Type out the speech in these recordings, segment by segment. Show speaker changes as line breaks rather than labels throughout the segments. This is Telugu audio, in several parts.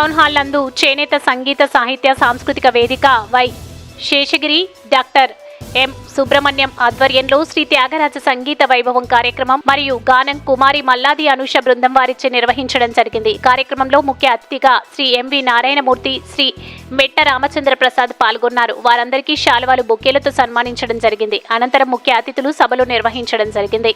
టౌన్ హాల్ నందు చేనేత సంగీత సాహిత్య సాంస్కృతిక వేదిక Y Seshagiri doctor M Subrahmanyam ఆధ్వర్యంలో శ్రీ త్యాగరాజ సంగీత వైభవం కార్యక్రమం మరియు గానం కుమారి మల్లాది అనుష బృందం వారిచే నిర్వహించడం జరిగింది. కార్యక్రమంలో ముఖ్య అతిథిగా శ్రీ ఎంవి నారాయణమూర్తి శ్రీ మెట్ట రామచంద్ర ప్రసాద్ పాల్గొన్నారు. వారందరికీ శాలువాలు బొకేలతో సన్మానించడం జరిగింది. అనంతరం ముఖ్య అతిథులు సభలు నిర్వహించడం జరిగింది.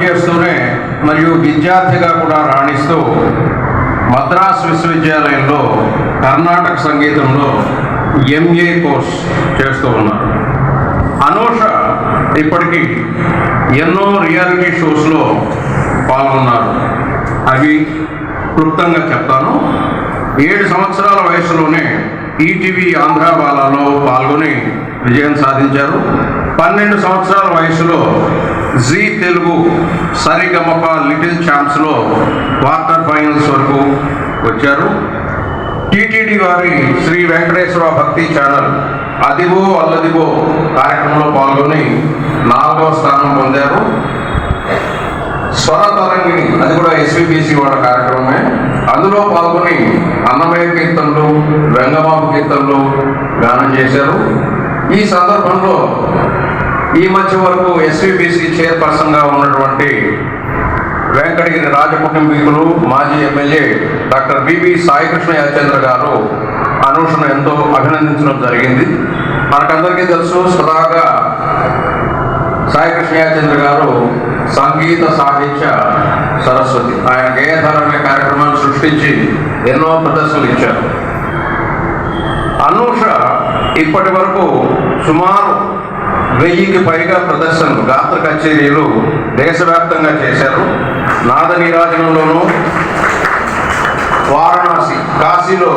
పనిచేస్తూనే మరియు విద్యార్థిగా కూడా రాణిస్తూ మద్రాస్ విశ్వవిద్యాలయంలో కర్ణాటక సంగీతంలో ఎంఏ కోర్స్ చేస్తూ ఉన్నారు. అనూష ఇప్పటికీ ఎన్నో రియాలిటీ షోస్లో పాల్గొన్నారు. అవి క్లుప్తంగా చెప్తాను. ఏడు సంవత్సరాల వయసులోనే ఈటీవీ ఆంధ్ర బాలాలో పాల్గొని విజయం సాధించారు. పన్నెండు సంవత్సరాల వయసులో జీ తెలుగు సరిగమప లిటిల్ ఛాంప్స్లో క్వార్టర్ ఫైనల్స్ వరకు వచ్చారు. టీటీడీ వారి శ్రీ వెంకటేశ్వర భక్తి ఛానల్ అదివో అల్లదివో కార్యక్రమంలో పాల్గొని నాలుగవ స్థానం పొందారు. స్వర తరంగిణి అది కూడా ఎస్విబిసి వాళ్ళ కార్యక్రమమే. అందులో పాల్గొని అన్నమయ్య కీర్తనలు వెంగమాపు కీర్తనలు గానం చేశారు. ఈ సందర్భంలో ఈ మధ్య వరకు ఎస్విబిసి చైర్పర్సన్గా ఉన్నటువంటి వెంకటగిరి రాజకుటుంబీకులు మాజీ MLA doctor BB Saikrishna Yachendra గారు అనూషను ఎంతో అభినందించడం జరిగింది. మనకందరికీ తెలుసు స్వతహాగా సాయికృష్ణ యాచేంద్ర గారు సంగీత సాహిత్య సరస్వతి. ఆయన గేయధారణ కార్యక్రమాలు కార్యక్రమాన్ని సృష్టించి ఎన్నో ప్రదర్శనలు ఇచ్చారు. అనూష ఇప్పటి వరకు సుమారు వెయ్యికి పైగా ప్రదర్శనలు గాత్ర కచేరీలు దేశవ్యాప్తంగా చేశారు. నాద నీరాజనంలోనూ వారణాసి కాశీలో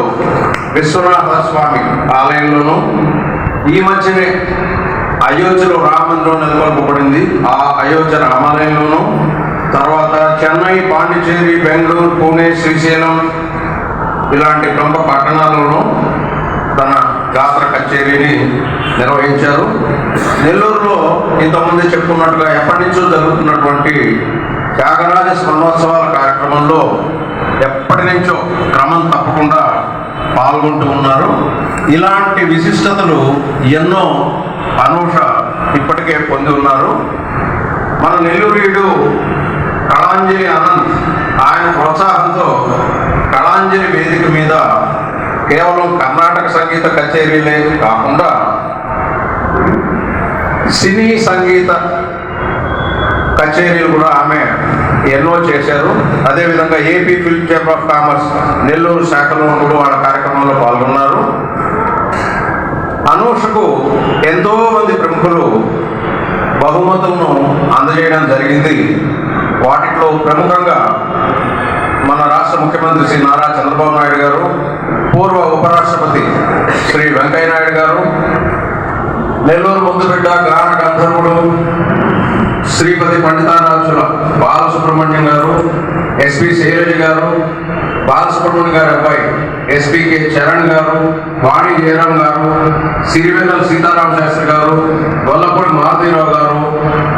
విశ్వనాథ స్వామి ఆలయంలోనూ ఈ మధ్యనే అయోధ్యలో రామందిరం నెలకొల్పబడింది. ఆ అయోధ్య రామాలయంలోనూ తర్వాత చెన్నై పాండిచేరి బెంగళూరు పూణే శ్రీశైలం ఇలాంటి ప్రముఖ పట్టణాల్లోనూ తన గాత్ర కచేరీని నిర్వహించారు. నెల్లూరులో ఇంతకుముందే చెప్పుకున్నట్టుగా ఎప్పటి నుంచో జరుగుతున్నటువంటి త్యాగరాజ స్వర్ణోత్సవాల కార్యక్రమంలో ఎప్పటి నుంచో క్రమం తప్పకుండా పాల్గొంటూ ఉన్నారు. ఇలాంటి విశిష్టతలు ఎన్నో అనూష ఇప్పటికే పొంది ఉన్నారు. మన నెల్లూరుడు కళాంజలి అనంత్ ఆయన ప్రోత్సాహంతో కళాంజలి వేదిక మీద కేవలం కర్ణాటక సంగీత కచేరీలే కాకుండా సినీ సంగీత కచేరీలు కూడా ఆమె ఎన్నో చేశారు. అదేవిధంగా AP film chamber of commerce Nellore శాఖలో కూడా వాళ్ళ కార్యక్రమంలో పాల్గొన్నారు. అనూషకు ఎంతో మంది ప్రముఖులు బహుమతులను అందజేయడం జరిగింది. వాటిలో ప్రముఖంగా రాష్ట్ర ముఖ్యమంత్రి శ్రీ నారా చంద్రబాబు నాయుడు గారు పూర్వ ఉపరాష్ట్రపతి శ్రీ వెంకయ్య నాయుడు గారు నెల్లూరు ముద్దుబిడ్డ గాన గంధర్వుడు శ్రీపతి పండితారాజుల బాలసుబ్రహ్మణ్యం గారు ఎస్పి శైలజ గారు బాలసుబ్రహ్మణ్యం గారి అబ్బాయి ఎస్పీకే చరణ్ గారు వాణి జయరాం గారు సిరివెన్నెల సీతారామ శాస్త్రి గారు గొల్లపూడి మారుతీరావు గారు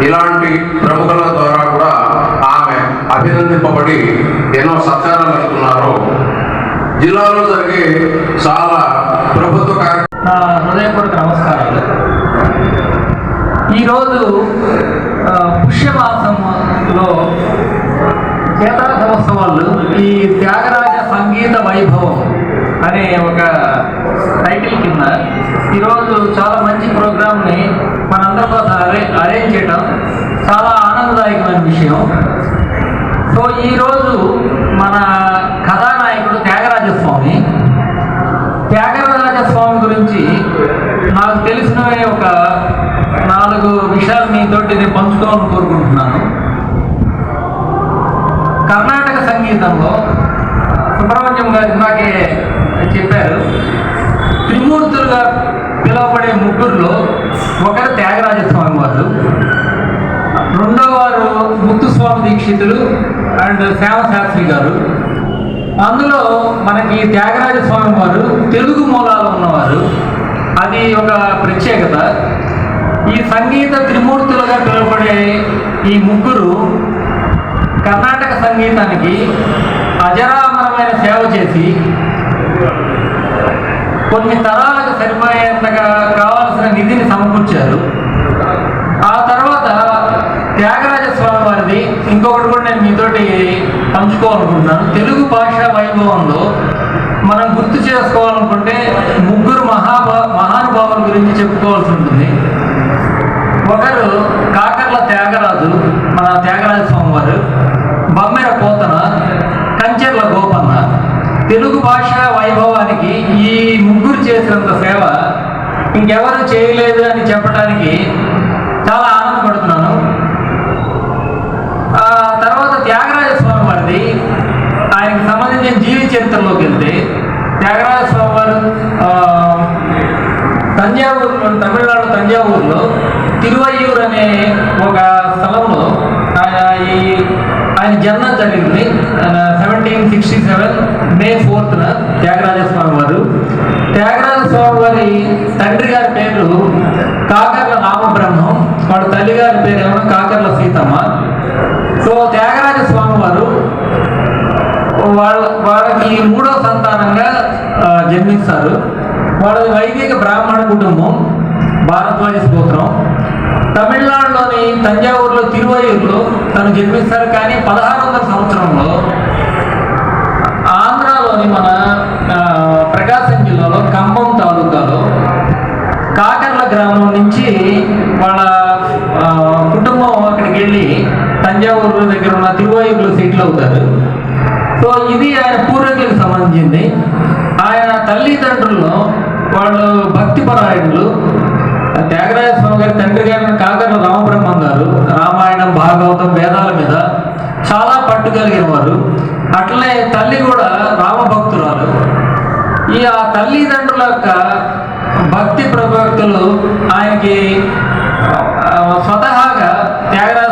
ఇలాంటి ప్రముఖుల ద్వారా అభినందింపబడి ఎన్నో సత్కారాలు అందుకున్నారు జిల్లాలో జరిగే చాలా ప్రభుత్వ
హృదయపూర్వక నమస్కారాలు. ఈరోజు పుష్యమాసంలో చేతన సంవత్సరాలు ఈ త్యాగరాజ సంగీత వైభవం అనే ఒక టైటిల్ కింద ఈరోజు చాలా మంచి ప్రోగ్రామ్ని మనందరి కోసం అరే అరేంజ్ చేయడం చాలా ఆనందదాయకమైన విషయం. సో ఈరోజు మన కథానాయకుడు త్యాగరాజస్వామి త్యాగరాజస్వామి స్వామి గురించి నాకు తెలిసినవే ఒక నాలుగు విషయాలు మీతోటి నేను పంచుకోవాలని కోరుకుంటున్నాను. కర్ణాటక సంగీతంలో సుబ్రహ్మణ్యం గారు ఇందాకే చెప్పారు త్రిమూర్తులుగా పిలువబడే ముగ్గురులో ఒకరు త్యాగరాజస్వామి వారు రెండో వారు ముత్తుస్వామి దీక్షితులు అండ్ శ్యామశాస్త్రి గారు. అందులో మనకి త్యాగరాజ స్వామి వారు తెలుగు మూలాలు ఉన్నవారు. అది ఒక ప్రత్యేకత. ఈ సంగీత త్రిమూర్తులుగా పిలువబడే ఈ ముగ్గురు కర్ణాటక సంగీతానికి అజరామరమైన సేవ చేసి కొన్ని తరాలకు సరిపోయేంతగా కావాల్సిన నిధిని సమకూర్చారు. ఆ తర్వాత త్యాగరాజ స్వామి వారిది ఇంకొకటి కూడా నేను మీతోటి పంచుకోవాలనుకుంటున్నాను. తెలుగు భాషా వైభవంలో మనం గుర్తు చేసుకోవాలనుకుంటే ముగ్గురు మహాభా మహానుభావుల గురించి చెప్పుకోవాల్సి ఉంటుంది. ఒకరు కాకర్ల త్యాగరాజు మన త్యాగరాజ స్వామి వారు బమ్మెర పోతన కంచెర్ల గోపన్న. తెలుగు భాష వైభవానికి ఈ ముగ్గురు చేసినంత సేవ ఇంకెవరు చేయలేదు అని చెప్పడానికి చాలా ఆనందపడుతుంది ఆ తర్వాత త్యాగరాజ స్వామి వారిది ఆయనకి నేను జీవిత చరిత్రలోకి వెళ్తే త్యాగరాజ స్వామి వారు ఆ, తమిళనాడు తంజావూరులో తిరువయ్యూరు అనే ఒక స్థలంలో ఆయన ఈ ఆయన జన్మ జరిగింది సెవెంటీన్ సిక్స్టీ సెవెన్ మే ఫోర్త్న త్యాగరాజ స్వామి త్యాగరాజ స్వామి వారి తండ్రి గారి పేరు కాకర్ల రామబ్రహ్మం వాడు తల్లి గారి పేరు ఏమో కాకర్ల సీతమ్మ సో త్యాగరాజ స్వామి వారు వాళ్ళ వాళ్ళకి మూడో సంతానంగా ఆ, జన్మిస్తారు వాళ్ళది వైదిక బ్రాహ్మణ కుటుంబం భారద్వాజ స్తోత్రం. తమిళనాడులోని తంజావూరులో తిరువయూరులో తను జన్మిస్తారు కానీ పదహారు వందల సంవత్సరంలో వాళ్ళు భక్తి పరాయణులు. త్యాగరాజ స్వామి గారి తండ్రి గారిని కాకర్ల రామబ్రహ్మం గారు రామాయణం భాగవతం వేదాల మీద చాలా పట్టు కలిగిన వారు అట్లనే తల్లి కూడా రామభక్తురాలు. ఈ ఆ తల్లిదండ్రుల యొక్క భక్తి ప్రభక్తులు ఆయనకి స్వతహాగా త్యాగరాజ